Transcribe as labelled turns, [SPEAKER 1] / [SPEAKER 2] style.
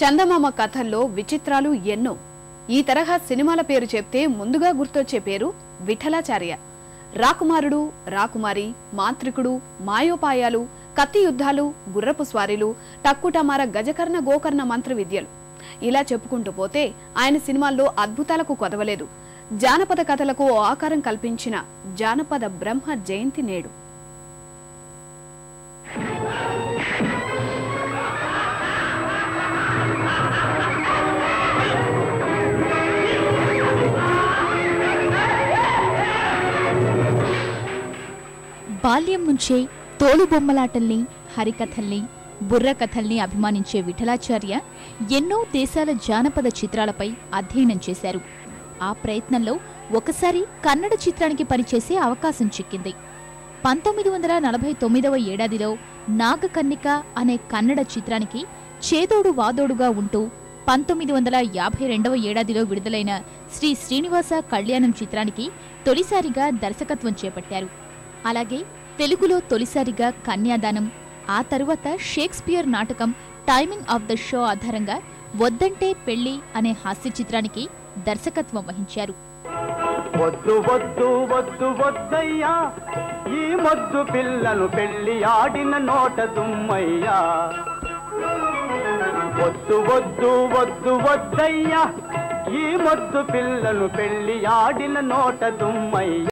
[SPEAKER 1] చందమామ కథల్లో విచిత్రాలు ఎన్నో. ఈ తరహా సినిమాల పేరు చెప్తే ముందుగా గుర్తొచ్చే పేరు విఠలాచార్య. రాకుమారుడు రాకుమారి మాంత్రికుడు మాయోపాయాలు కత్తి యుద్ధాలు గుర్రపు స్వారీలు టక్కుటమార గజకర్ణ గోకర్ణ మంత్ర విద్యలు. ఇలా చెప్పుకుంటూ పోతే ఆయన సినిమాల్లో అద్భుతాలకు కొదవలేదు. జానపద కథలకు ఓ ఆకారం కల్పించిన జానపద బ్రహ్మ జయంతి నేడు.
[SPEAKER 2] బాల్యం నుంచే తోలుబొమ్మలాటల్ని హరికథల్ని బుర్రకథల్ని అభిమానించే విఠలాచార్య ఎన్నో దేశాల జానపద చిత్రాలపై అధ్యయనం చేశారు. ఆ ప్రయత్నంలో ఒకసారి కన్నడ చిత్రానికి పనిచేసే అవకాశం చిక్కింది. పంతొమ్మిది వందల నలభై తొమ్మిదవ ఏడాదిలో నాగకన్నిక అనే కన్నడ చిత్రానికి చేదోడు వాదోడుగా ఉంటూ పంతొమ్మిది వందల యాభై రెండవ ఏడాదిలో విడుదలైన శ్రీ శ్రీనివాస కళ్యాణం చిత్రానికి తొలిసారిగా దర్శకత్వం చేపట్టారు. అలాగే తెలుగులో తొలిసారిగా కన్యాదానం ఆ తరువాత షేక్స్పియర్ నాటకం టైమింగ్ ఆఫ్ ద షో ఆధారంగా వద్దంటే పెళ్ళి అనే హాస్య చిత్రానికి దర్శకత్వం వహించారు.
[SPEAKER 3] వద్దు వద్దు వద్దు వద్దయ్యా. ఈ మొద్దు పిల్లను పెళ్ళి ఆడిన నోట దుమ్మయ్యా. వద్దు వద్దు వద్దు వద్దయ్యా. ఈ మొద్దు పిల్లను పెళ్ళి ఆడిన నోట దుమ్మయ్యా.